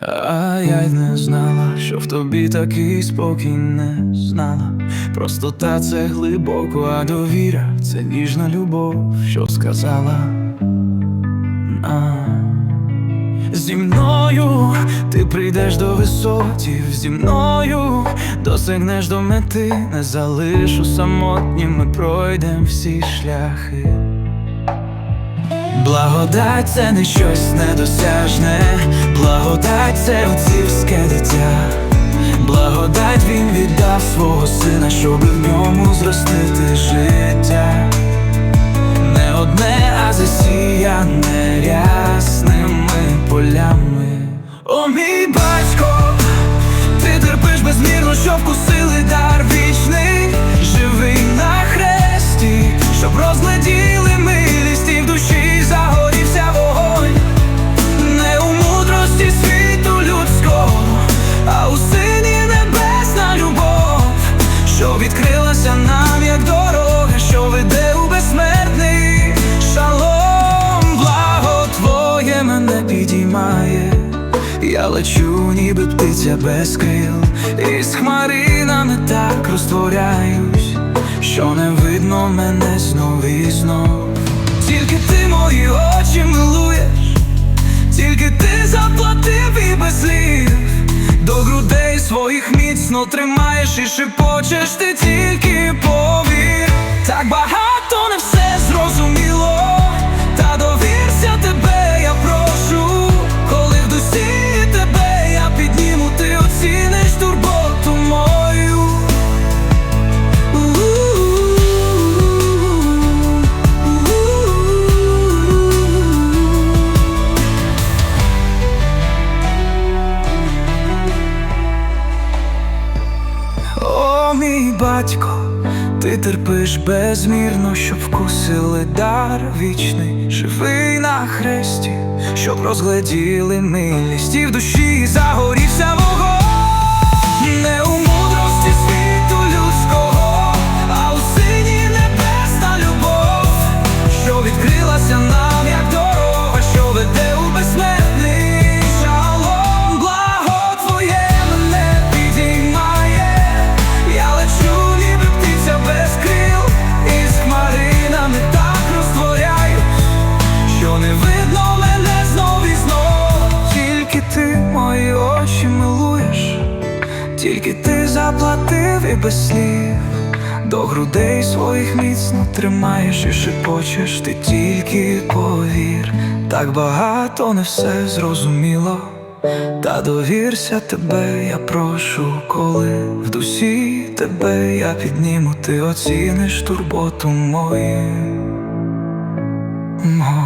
А я й не знала, що в тобі такий спокій не знала. Простота це глибоко, а довіра це ніжна любов, що сказала. А. Зі мною ти прийдеш до висотів, зі мною досягнеш до мети, не залишу самотнім, ми пройдем всі шляхи. Благодать це не щось недосяжне, благодать це отцівське дитя. Благодать він віддав свого сина, щоби в ньому зростити життя. Не одне, а засіяне рясними підіймає. Я лечу, ніби птиця без крил, і з хмаринами так розтворяюсь, що не видно мене знов і знов. Тільки ти мої очі милуєш, тільки ти заплатив і без слів До грудей своїх міцно тримаєш і шепочеш ти тільки повір Так багато батько, ти терпиш безмірно, щоб вкусили дар вічний, живий на хресті, щоб розгляділи милість і в душі загорівся тільки ти заплатив і без слів. До грудей своїх міцно тримаєш і шепочеш, ти тільки повір, так багато не все зрозуміло, та довірся тебе, я прошу, коли в дусі тебе я підніму, ти оціниш турботу мою. Мо.